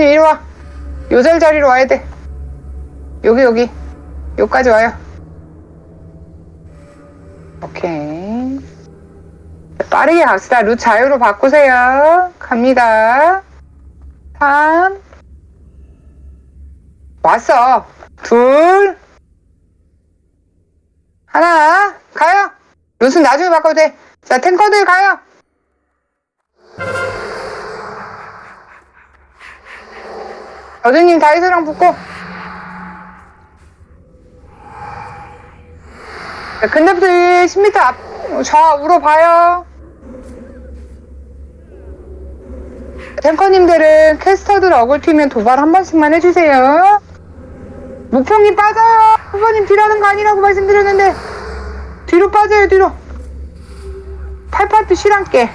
탱커님 이리 와. 요절 자리로 와야 돼. 여기 여기. 여기까지 와요. 오케이. 빠르게 갑시다. 루 자유로 바꾸세요. 갑니다. 3. 왔어. 둘. 하나. 가요. 루스 나중에 바꿔도 돼. 자, 탱커들 가요. 여드님 다이소랑 붙고. 자, 근접들 10m 앞, 좌우로 봐요. 탱커님들은 캐스터들 어글 튀면 도발 한 번씩만 해주세요. 목풍이 빠져요. 후보님 뒤라는 거 아니라고 말씀드렸는데 뒤로 빠져요 뒤로. 팔파트 실한게.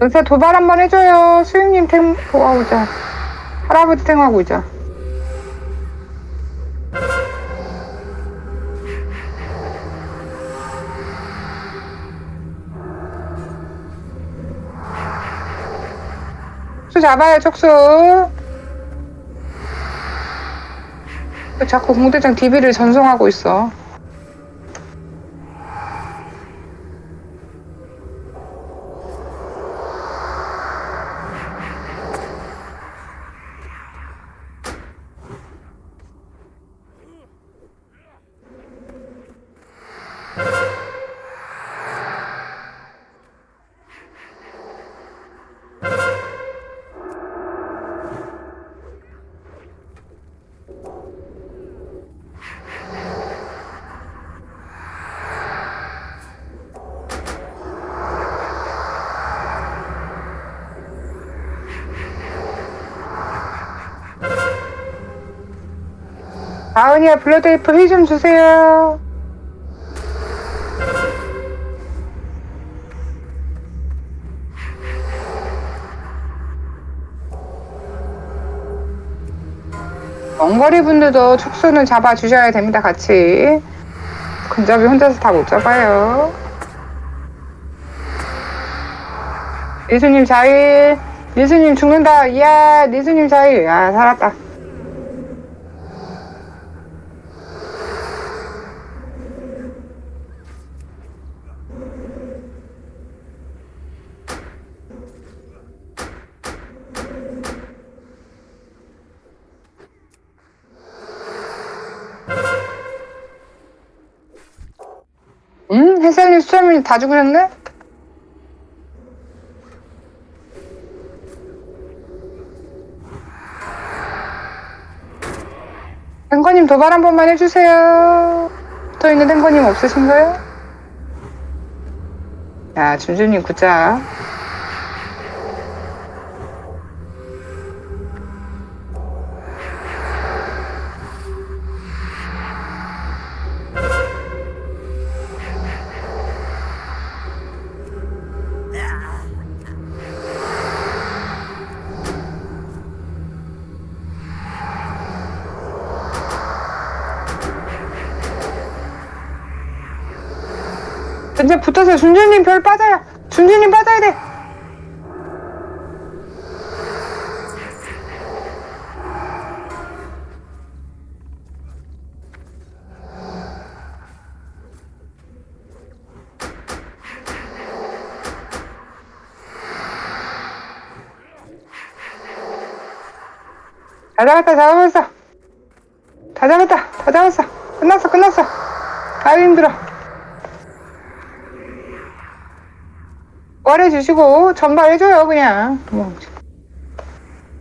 은세 도발 한번 해줘요. 수윤님 탱 도와오자. 할아버지 탱하고 오자. 수 잡아요, 촉수. 왜 자꾸 공대장 DB를 전송하고 있어. 아은이야 블러드리프 힐좀 주세요. 원거리 분들도 축소는 잡아 주셔야 됩니다. 같이. 근접이 혼자서 다 못 잡아요. 리수님 자일. 리수님 죽는다. 이야, 리수님 자일. 아, 살았다. 음? 햇살님 수염이 다 죽으셨네? 탱커님 도발 한 번만 해주세요. 붙어 있는 탱커님 없으신가요? 야, 준준님 굿자. 이제 붙어서 준준님 별 빠져요. 준준님 빠져야 돼. 다 잡았다, 잡았어. 다 잡았다, 다 잡았어. 끝났어, 끝났어. 아유, 힘들어. 꺼내주시고, 전발해줘요, 그냥. 뭐,